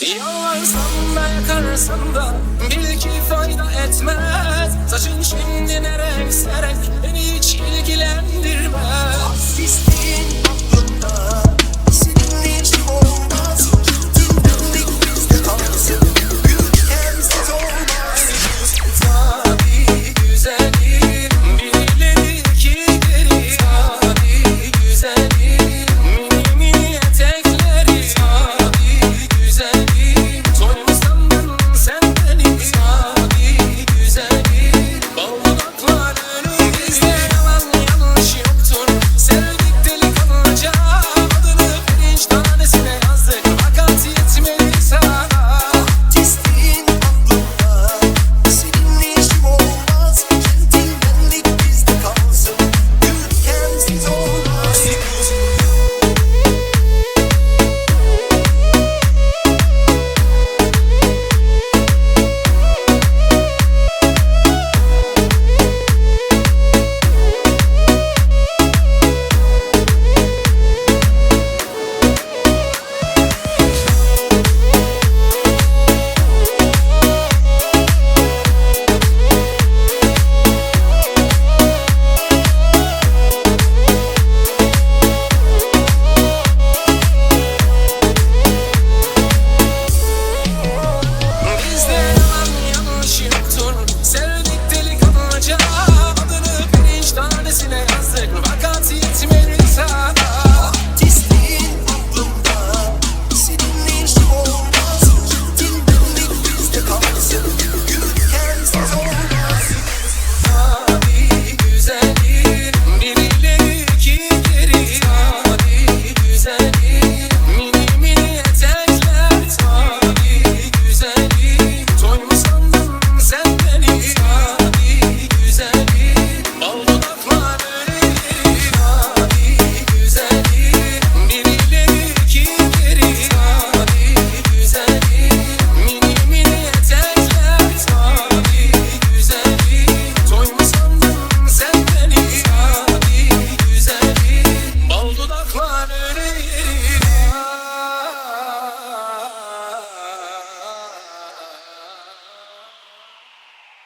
Yalansan da yakarsın da bil ki fayda etmez. Saçın şimdi ne renk